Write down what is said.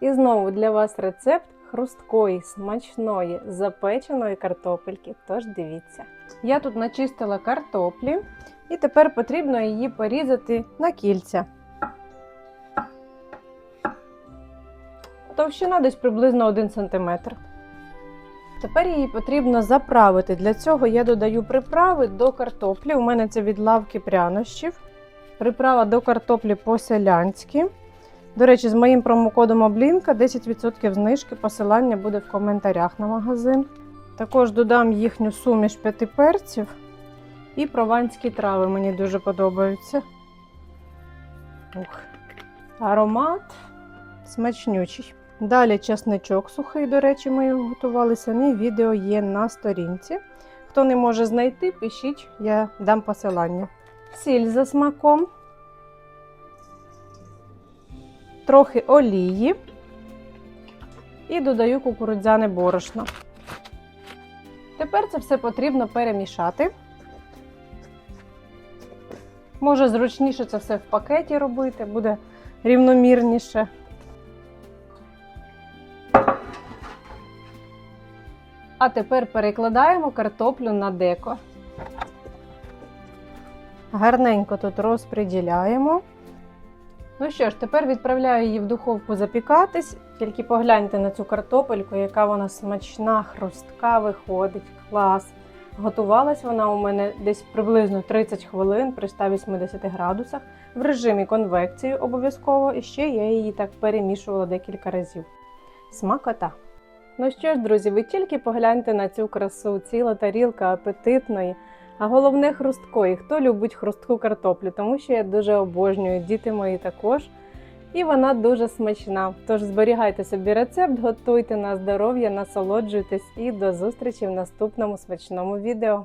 І знову для вас рецепт хрусткої, смачної, запеченої картопельки. Тож дивіться. Я тут начистила картоплі, і тепер потрібно її порізати на кільця. Товщина десь приблизно 1 см. Тепер її потрібно заправити. Для цього я додаю приправи до картоплі. У мене це від лавки прянощів. Приправа до картоплі по-селянськи. До речі, з моїм промокодом Облінка 10% знижки. Посилання буде в коментарях на магазин. Також додам їхню суміш п'яти перців і прованські трави. Мені дуже подобаються. Ух. Аромат смачнючий. Далі чесничок сухий, до речі, ми його готували самі. Відео є на сторінці. Хто не може знайти, пишіть, я дам посилання. Сіль за смаком, трохи олії і додаю кукурудзяне борошно. Тепер це все потрібно перемішати. Може зручніше це все в пакеті робити, буде рівномірніше. А тепер перекладаємо картоплю на деко. Гарненько тут розподіляємо. Ну що ж, тепер відправляю її в духовку запікатись. Тільки погляньте на цю картопельку, яка вона смачна, хрустка виходить. Клас. Готувалась вона у мене десь приблизно 30 хвилин при 180 градусах в режимі конвекції обов'язково. І ще я її так перемішувала декілька разів. Смакота! Ну що ж, друзі, ви тільки погляньте на цю красу, ціла тарілка апетитної, а головне хрусткої. Хто любить хрустку картоплю, тому що я дуже обожнюю, діти мої також. І вона дуже смачна. Тож зберігайте собі рецепт, готуйте на здоров'я, насолоджуйтесь і до зустрічі в наступному смачному відео.